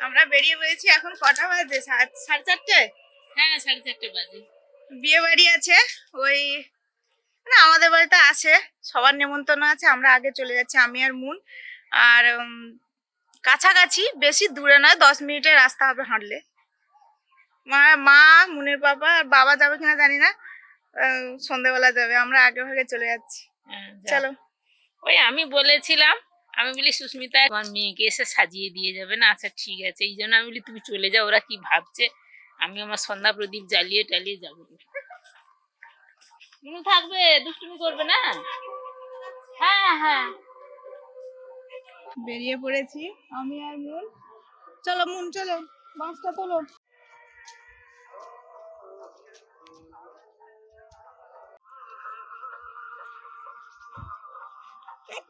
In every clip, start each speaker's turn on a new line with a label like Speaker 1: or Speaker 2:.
Speaker 1: আমরা বেরিয়ে পড়েছি এখন কটা বাজে? সা- সাড়ে চারটে?
Speaker 2: হ্যাঁ সাড়ে চারটে বাজে।
Speaker 1: বিয়ে বাড়ি আছে ওই না আমাদের বাড়িতে আছে সবার নেমন্তন্ন আছে আমরা আগে চলে যাচ্ছি আমি আর মুন। আর কাছাকাছি বেশি দূরে নয় দশ মিনিটের রাস্তা হবে হাঁটলে। মা মা মুনের বাবা আর বাবা যাবে কিনা জানি না। সন্ধেবেলা যাবে আমরা আগে ভাগে চলে যাচ্ছি।
Speaker 2: হ্যাঁ,
Speaker 1: চলো।
Speaker 2: ওই আমি বলেছিলাম আমি বলি সুস্মিতা তোমার মেয়েকে এসে সাজিয়ে দিয়ে যাবে না? আচ্ছা ঠিক আছে। এই জন্য আমি বলি তুমি চলে যাও ওরা কি ভাবছে? আমি আমার সন্ধ্যা প্রদীপ জ্বালিয়ে টালিয়ে যাব। তুমি থাকবে দুষ্টুমি করবে না? হ্যাঁ হ্যাঁ।
Speaker 1: বেরিয়ে পড়েছি আমি আর মুন চলো মন চলো বাসটা তোলো।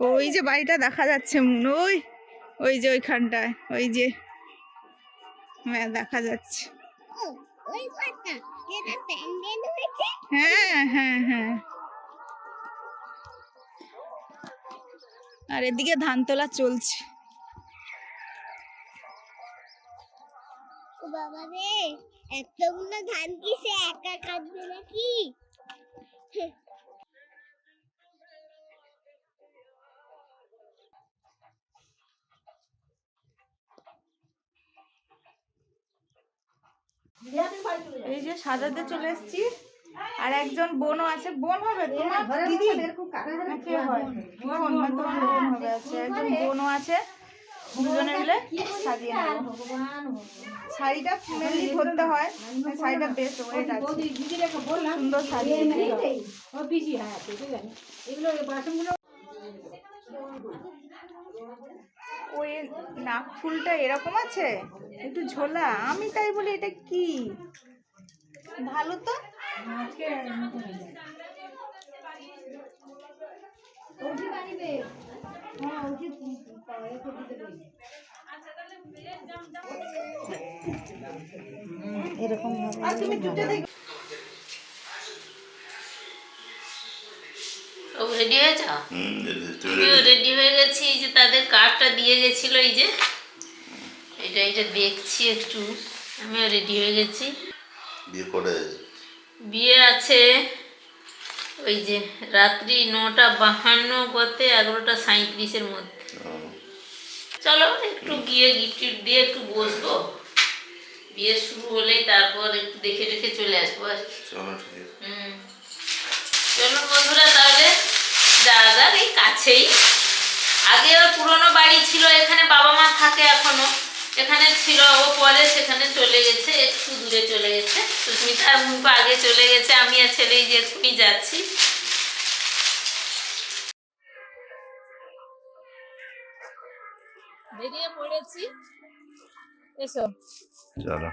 Speaker 1: ওই যে বাড়িটা দেখা যাচ্ছে মুন, ওই ওই যে ওইখানটায়, ওই যে হ্যাঁ দেখা যাচ্ছে। হ্যাঁ হ্যাঁ হ্যাঁ। আর এদিকে ধান তোলা চলছে।
Speaker 3: বাবা রে, এতগুলো ধান কি সে একা কাটবে নাকি?
Speaker 1: এই যে সাজাতে চলে এসেছি। আর একজন বোনও আছে। বোন হবে তোমার দিদি? কে হয়? বোন তোমার বোন হবে আছে। একজন বোনও আছে। দুজনে মিলে সাজিয়ে নেব। শাড়িটা মেনলি ধরতে হয়। শাড়িটা ওয়েট আছে সুন্দর সাজিয়ে ওই নাক ফুলটা এরকম আছে? একটু ঝোলা আমি তাই বলি এটা কি? ভালো তো? এরকম তুমি
Speaker 2: রেডি হয়ে যাও? রেডি হয়ে গেছি যে তাদের কার্ডটা দিয়ে গেছিল এই যে। এটা এটা দেখছি একটু আমিও রেডি হয়ে গেছি।
Speaker 4: বিয়ে করে
Speaker 2: বিয়ে আছে ওই যে রাত্রি নটা বাহান্ন গতে এগারোটা সাঁত্রিশের মধ্যে। চলো একটু গিয়ে গিফট দিয়ে একটু বসবো। বিয়ে শুরু হলেই তারপর একটু দেখে দেখে চলে আসব আর।
Speaker 4: চলো
Speaker 2: হুম। চলুন বন্ধুরা তাহলে যাক এই কাছেই। আগে ওর পুরনো বাড়ি ছিল এখানে বাবা মা থাকে এখনও। এখানে ছিল ও পরে সেখানে চলে গেছে একটু দূরে চলে গেছে। সুস্মিতা মুখ আগে চলে গেছে আমি আর ছেলেই যে এক্ষুনি যাচ্ছি। বেরিয়ে পড়েছি। এসো।
Speaker 4: চলো।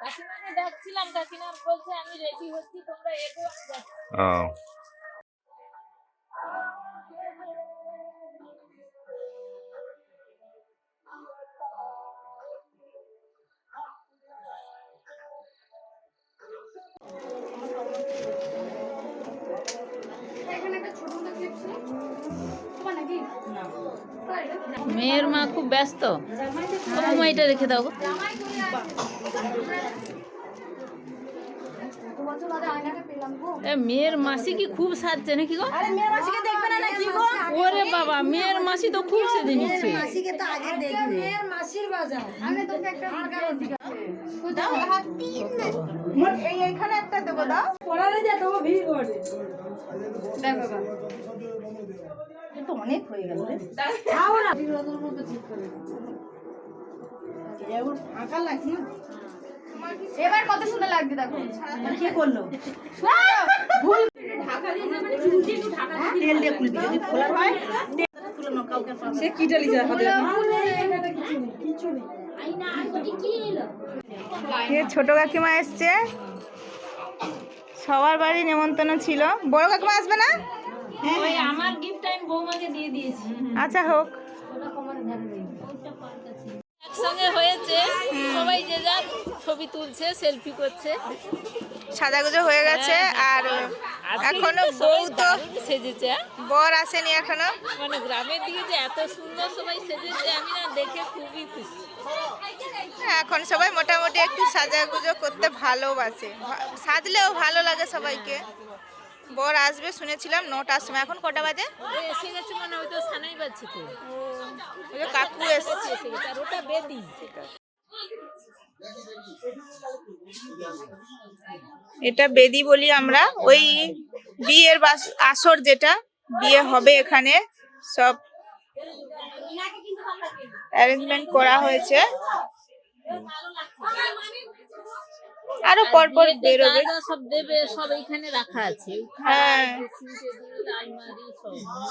Speaker 2: কাকিমাকে ডাকছিলাম কাকিমা বলছে আমি রেডি হচ্ছি তোমরা এগো।
Speaker 4: ও।
Speaker 2: ব্যস্ত। বাবা এটা রেখে দাও এ, মেয়ের মাসি কি খুব সাজছে নাকি গো? ওরে বাবা মেয়ের মাসি তো খুব সেজে নিচ্ছে।
Speaker 1: মোট এই এইখানে একটা দেবো দাও এ তো অনেক হয়ে গেল রে এবার ফাঁকা লাগছে না?
Speaker 3: এবার কত সুন্দর লাগছে দেখো।
Speaker 1: কি করল? তেল দিয়ে খুলবি যদি খোলার হয় তেল খুলে নাও কাউকে সে কি ডালি যায় হাতে? ছোট কাকিমা এসছে। সবার বাড়ি নেমন্তন্ন ছিল। বড় কাকিমা আসবে না?
Speaker 2: ওই আমার গিফট আমি বৌমাকে দিয়ে দিয়েছি।
Speaker 1: আচ্ছা হোক।
Speaker 2: একসঙ্গে হয়েছে সবাই যে যার ছবি তুলছে সেলফি করছে।
Speaker 1: সাজাগুজো হয়ে গেছে আর এখনও বউ তো
Speaker 2: সেজেছে হ্যাঁ?
Speaker 1: বর আসেনি এখনও।
Speaker 2: মানে গ্রামের দিকে যে এত সুন্দর সবাই সেজেছে আমি না দেখে খুবই খুশি।
Speaker 1: এখন সবাই মোটামুটি একটু সাজাগুজো করতে ভালোবাসে। সাজলেও ভালো লাগে সবাইকে। বর আসবে শুনেছিলাম নটার সময়। এখন কটা বাজে?
Speaker 2: ওই এসে গেছে মানে ওই তো সানাই বাজছে তো।
Speaker 1: ওই যে কাকু এসছে।
Speaker 2: আর ওটা বেদি।
Speaker 1: এটা বেদি বলি আমরা। ওই বিয়ের আসর যেটা বিয়ে হবে এখানে। সব অ্যারেঞ্জমেন্ট করা হয়েছে। আরও পরপর বেরোবে।
Speaker 2: সব দেবে সব এইখানে রাখা আছে।
Speaker 1: হ্যাঁ।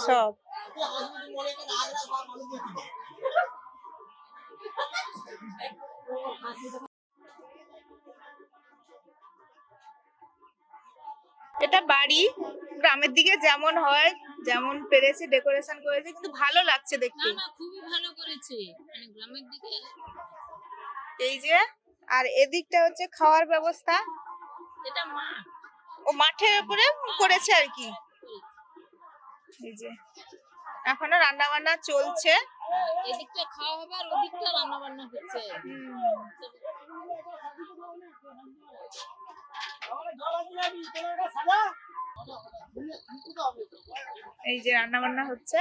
Speaker 2: সব।
Speaker 1: এটা বাড়ি। গ্রামের দিকে যেমন হয় যেমন পেরেছে ডেকোরেশন করেছে কিন্তু ভালো লাগছে দেখতে।
Speaker 2: না খুবই ভালো করেছে। মানে গ্রামের দিকে
Speaker 1: এই যে আর এদিকটা হচ্ছে খাওয়ার ব্যবস্থা।
Speaker 2: এটা মাঠ
Speaker 1: ও মাঠের উপরে করেছে আর কি। এই যে এখনও রান্না বান্না চলছে।
Speaker 2: এদিকটা খাওয়া হবে আর ওদিকটা রান্না বান্না হচ্ছে।
Speaker 1: এই যে রান্না বান্না হচ্ছে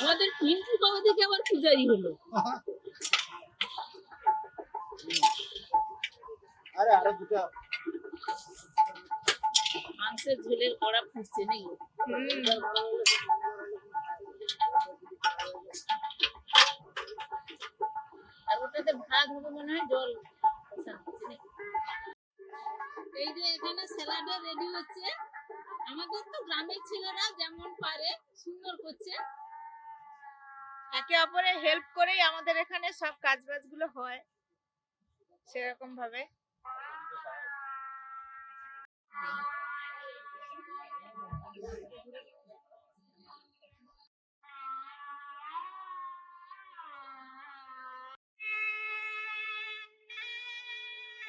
Speaker 2: আমাদের পিন্টু কবে থেকে আবার পূজারি হলো। মাংসের ঝোলের কড়া ফুটছে নাকি? আর ওটাতে ভাত হবে মনে হয় জল এই যে এখানে স্যালাডও রেডি হচ্ছে। আমাদের তো গ্রামের ছেলেরা যেমন পারে সুন্দর করছে।
Speaker 1: একে অপরের হেল্প করেই আমাদের এখানে সব কাজ বাজগুলো হয় সেরকম ভাবে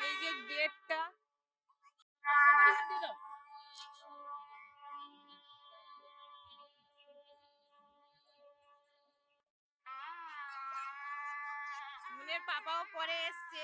Speaker 1: এই যে গেটটা পাপাও পরে এসছে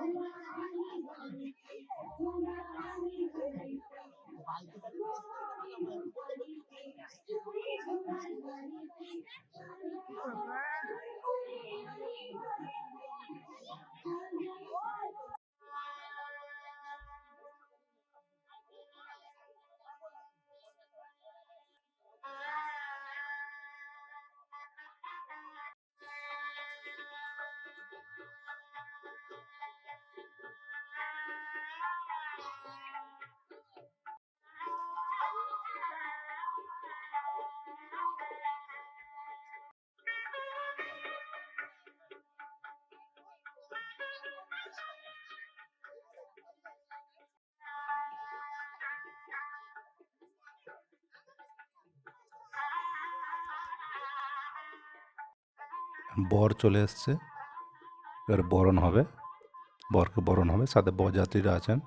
Speaker 3: যাই মোরা
Speaker 5: বর চলে এসছে। এবার বরণ হবে। বরকে বরণ হবে। সাথে বরযাত্রীরা আছেন।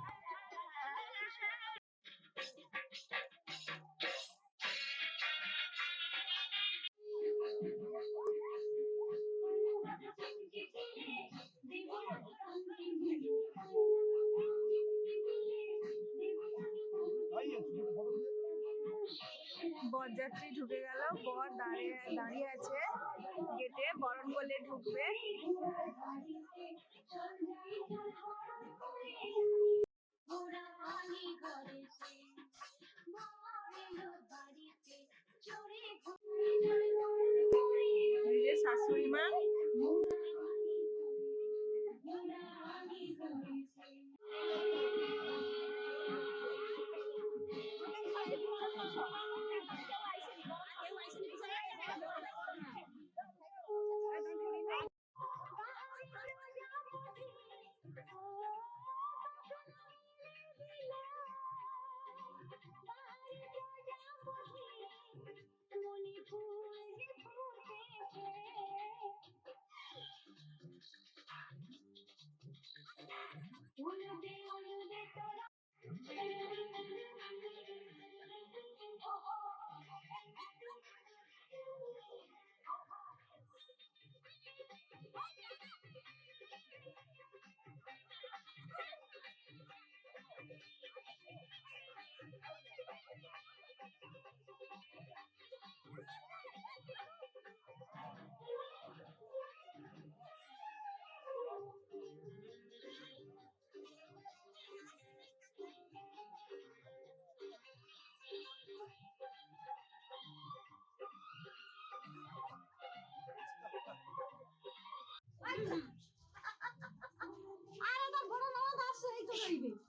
Speaker 1: 这。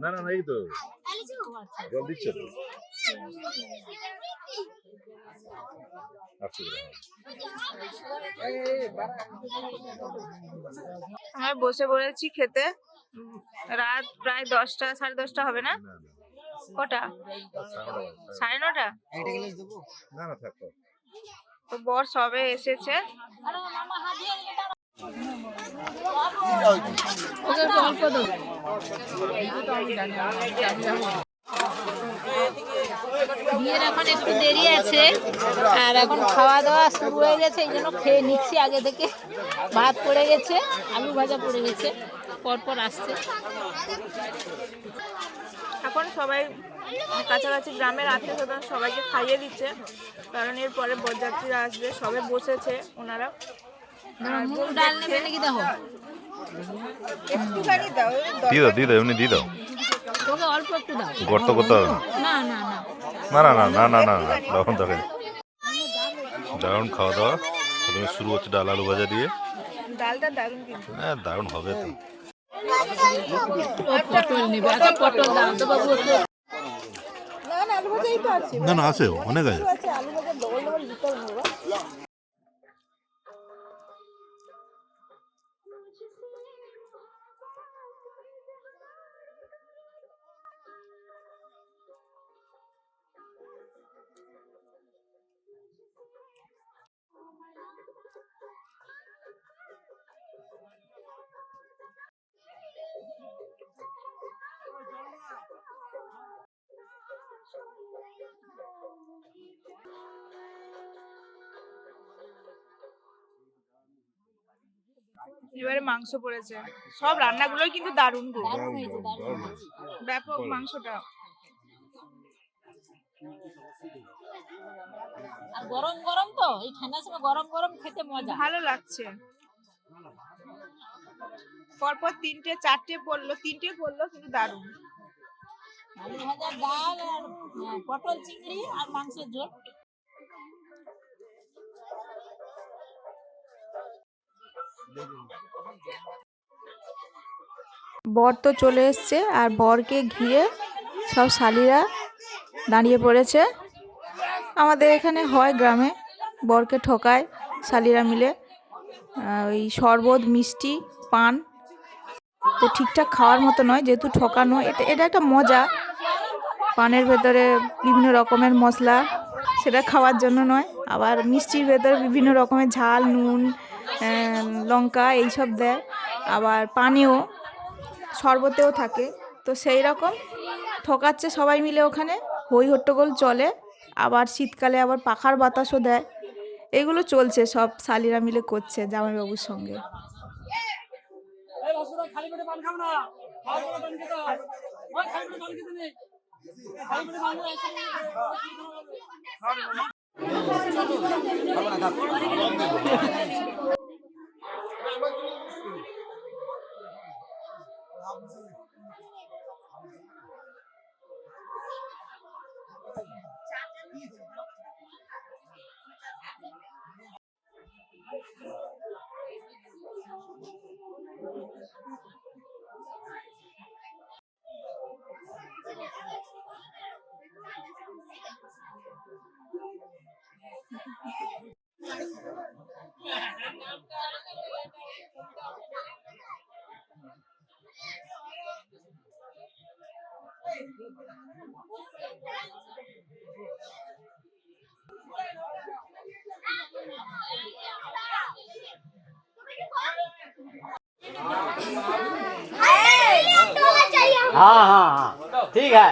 Speaker 6: না না এই তো। জল দিচ্ছে তো।
Speaker 1: আমরা বসে পড়েছি খেতে। রাত প্রায় দশটা সাড়ে দশটা হবে না। কটা? সাড়ে নটা
Speaker 6: না না থাকো।
Speaker 1: তো বর সবে এসেছে।
Speaker 2: বিয়ের এখন একটু দেরি আছে আর এখন খাওয়া দাওয়া শুরু হয়ে গেছে এই জন্য খেয়ে নিচ্ছি আগে থেকে ভাত পড়ে গেছে আলু ভাজা পড়ে গেছে পরপর আসছে।
Speaker 1: এখন সবাই কাছাকাছি গ্রামের আত্মীয় স্বজন সবাইকে খাইয়ে দিচ্ছে। কারণ এরপরে বরযাত্রীরা আসবে সবে বসেছে ওনারা। দাও
Speaker 4: দিয়ে দাও দিয়ে দাও এমনি দিয়ে দাও।
Speaker 2: অল্প একটু দাও।
Speaker 4: গর্ত করতে হবে?
Speaker 2: না না না।
Speaker 4: না না না না দারুণ খাওয়া দাওয়া। প্রথমে শুরু হচ্ছে ডাল আলু ভাজা দিয়ে।
Speaker 1: ডালটা দারুণ
Speaker 4: হ্যাঁ দারুণ হবে তো।
Speaker 2: পটল নেবে আচ্ছা পটল দাও তো বাবু
Speaker 1: না না আছে
Speaker 4: অনেক আছে।
Speaker 1: এবারে মাংস পড়েছে। সব রান্নাগুলোই কিন্তু দারুণ গো। ব্যাপক মাংসটা।
Speaker 2: আর গরম গরম তো? এই ঠান্ডার সময় গরম গরম খেতে মজা।
Speaker 1: ভালো লাগছে। পরপর তিনটে চারটে পড়ল তিনটে পড়ল কিন্তু দারুণ।
Speaker 2: আলু ভাজা ডাল আর আহ, পটল চিংড়ি আর মাংসের ঝোল।
Speaker 1: বর তো চলে এসছে আর বরকে ঘিরে সব শালিরা দাঁড়িয়ে পড়েছে। আমাদের এখানে হয় গ্রামে, বরকে ঠকায় শালিরা মিলে। ওই শরবত, মিষ্টি, পান তো ঠিকঠাক খাওয়ার মতো নয়, যেহেতু ঠকানো, এটা এটা একটা মজা। পানের ভেতরে বিভিন্ন রকমের মশলা, সেটা খাওয়ার জন্য নয়, আবার মিষ্টির ভেতরে বিভিন্ন রকমের ঝাল, নুন লঙ্কা এইসব দেয়। আবার পানেও শরবতেও থাকে। তো সেই রকম ঠকাচ্ছে সবাই মিলে ওখানে। হই হট্টগোল চলে। আবার শীতকালে আবার পাখার বাতাসও দেয়। এগুলো চলছে, সব শালিরা মিলে করছে জামাইবাবুর সঙ্গে।
Speaker 7: हाँ हाँ हाँ ठीक है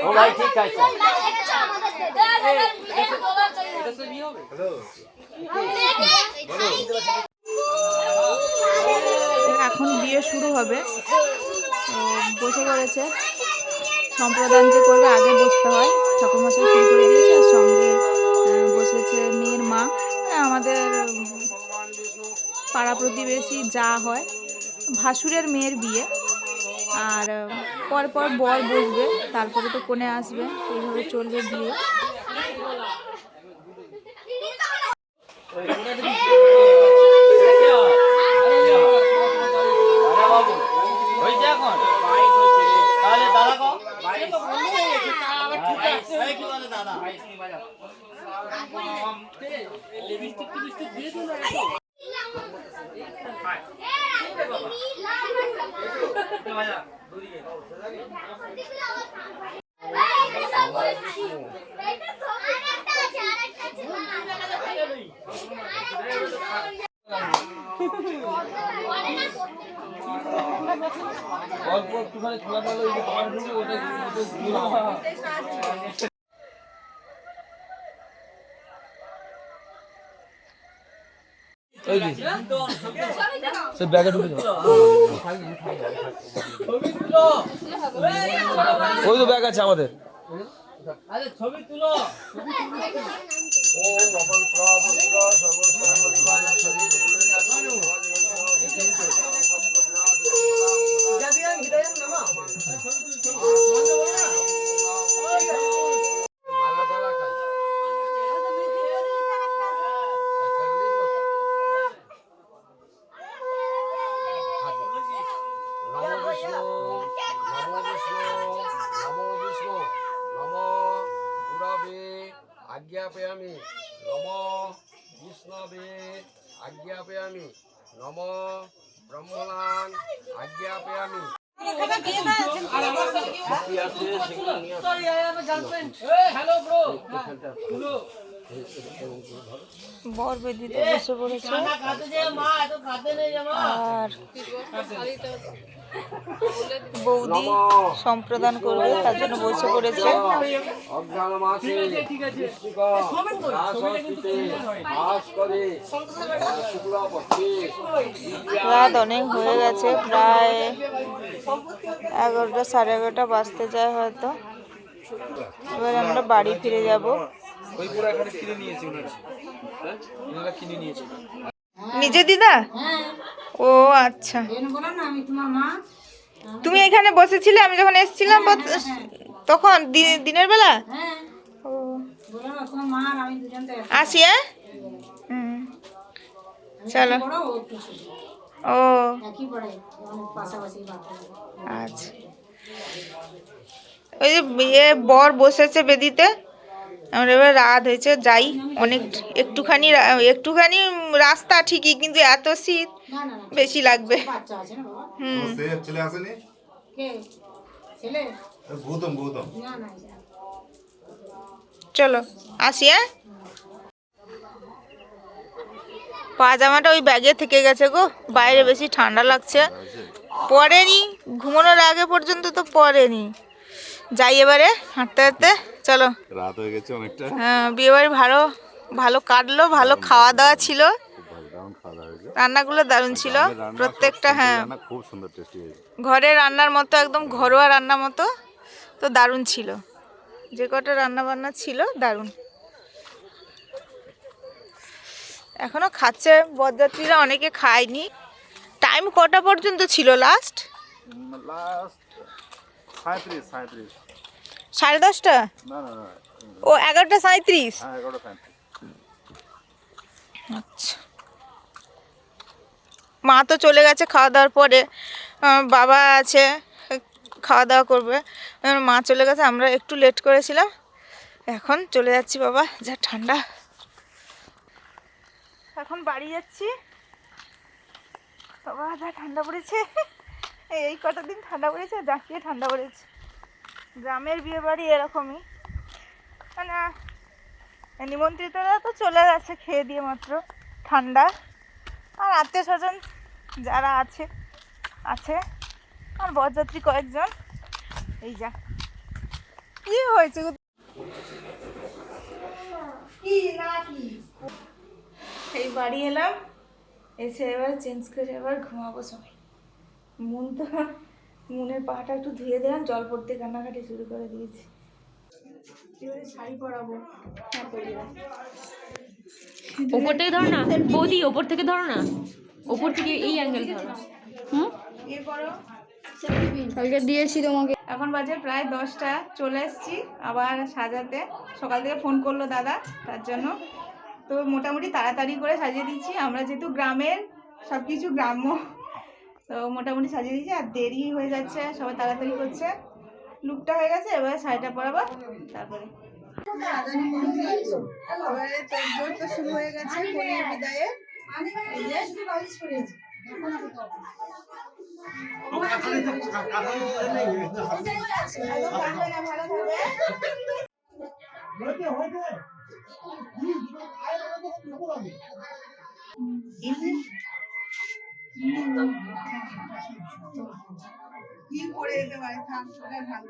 Speaker 7: ओ भाई ठीक है चल
Speaker 1: এখন বিয়ে শুরু হবে তো বসে পড়েছে সম্প্রদান যে করবে আগে বসতে হয় ঠাকুরমশাই শুরু করে দিয়েছে আর সঙ্গে আহ, বসেছে মেয়ের মা মানে আমাদের উম, পাড়া প্রতিবেশী যা হয় ভাসুরের মেয়ের বিয়ে আর পর পর বর বসবে তারপরে তো কোণে আসবে এইভাবে চলবে বিয়ে
Speaker 7: হয়েছে এখন তাহলে দাদা কো কি বলে দাদা
Speaker 8: লিপস্টিক টিপস্টিক দিয়ে দিন না অল্প একটুখানি খোলা গেল ওই যে পাওয়ার ঢুকে ওটা ওই সে ব্যাগে ঢুকে যাও ওই তো ব্যাগ আছে আমাদের। ছবি তুলো।
Speaker 9: আজ্ঞাপয়ামি। নম বিষ্ণবে আজ্ঞাপয়ামি। নম ব্রহ্মণাং আজ্ঞাপয়ামি।
Speaker 8: বর
Speaker 1: বেদিতে বসে পড়েছে। আর বৌদি সম্প্রদান করবে তার জন্য বসে পড়েছে। রাত অনেক হয়ে গেছে প্রায় এগারোটা সাড়ে এগারোটা বাজতে যায় হয়তো। এবার আমরা বাড়ি ফিরে যাব।
Speaker 8: ওই পুরো এখানে কিনে নিয়েছি ওনারা। হ্যাঁ?
Speaker 1: নিজে দিদা? ও আচ্ছা। তুমি এখানে বসেছিলে আমি যখন এসেছিলাম তখন? দি- দিনের বেলা? ও। আসি হ্যাঁ? চলো। ও আচ্ছা। ওই যে বিয়ে বর বসেছে বেদিতে আমরা এবার রাত হয়েছে যাই অনেক একটুখানি একটুখানি রাস্তা ঠিকই কিন্তু এত শীত। বেশি লাগবে। হুম।
Speaker 4: চলে আসেনি? গৌতম গৌতম।
Speaker 1: চলো আসি হ্যাঁ? পাজামাটা ওই ব্যাগে থেকে গেছে গো বাইরে বেশি ঠান্ডা লাগছে। পরেনি ঘুমানোর আগে পর্যন্ত তো পরেনি। যাই এবারে হাঁটতে হাঁটতে চলো।
Speaker 4: রাত হয়ে গেছে অনেকটা।
Speaker 1: হ্যাঁ বিয়েবাড়ি ভালো ভালো কাটলো ভালো। খাওয়া দাওয়া ছিল। রান্নাগুলো দারুণ ছিল। প্রত্যেকটা হ্যাঁ।
Speaker 4: রান্না খুব সুন্দর টেস্টি
Speaker 1: ঘরে রান্নার মতো একদম ঘরোয়া রান্নার মতো তো দারুণ ছিল। যে কটা রান্না বান্না ছিল দারুণ। এখনও খাচ্ছে বরযাত্রীরা অনেকে খায়নি। টাইম কটা পর্যন্ত ছিল লাস্ট সাড়ে দশটা? ও এগারোটা সাঁত্রিশ
Speaker 4: হ্যাঁ এগারোটা সাঁত্রিশ
Speaker 1: আচ্ছা। মা তো চলে গেছে খাওয়া দাওয়ার পরে বাবা আছে খাওয়া দাওয়া করবে মা চলে গেছে, আমরা একটু লেট করেছিলাম। এখন চলে যাচ্ছি বাবা, যা ঠান্ডা। এখন বাড়ি যাচ্ছি। বাবা, যা ঠান্ডা পড়েছে। এই কটা দিন ঠান্ডা পড়েছে জাঁকিয়ে ঠান্ডা পড়েছে। গ্রামের বিয়ে বাড়ি এরকমই। মানে নিমন্ত্রিতরা তো চলে গেছে, খেয়ে দিয়ে মাত্র। ঠান্ডা। আর আত্মীয় স্বজন যারা আছে আছে, আর বরযাত্রী কয়েকজন। এই যা। কি হয়েছে এই বাড়ি এলাম, এসে এবার চেঞ্জ করে এবার ঘুমাবো সবাই। মন তো, মনের পাটা একটু ধুয়ে দিলাম, জল পড়তে কান্নাকাটি শুরু করে দিয়েছি। এবারে শাড়ি পরাবো। হ্যাঁ
Speaker 10: ওপর থেকে ধরো না। বৌদি ওপর থেকে ধরো না। ওপর থেকে এই অ্যাঙ্গেল ধরো।
Speaker 1: করো
Speaker 10: কালকে দিয়েছি তোমাকে।
Speaker 1: এখন বাজে প্রায় দশটা। চলে এসেছি আবার সাজাতে। সকাল থেকে ফোন করল দাদা তার জন্য। তো মোটামুটি তাড়াতাড়ি করে সাজিয়ে দিচ্ছি আমরা যেহেতু গ্রামের সব কিছু গ্রাম্য তো মোটামুটি সাজিয়ে দিচ্ছি আর দেরি হয়ে যাচ্ছে সবাই তাড়াতাড়ি করছে। লুকটা হয়ে গেছে এবার শাড়িটা পরাবো। তারপরে এবারে তোর তো শুরু হয়ে গেছে কনের বিদায়ে। কি করে যেতে পারে থাক ভালো।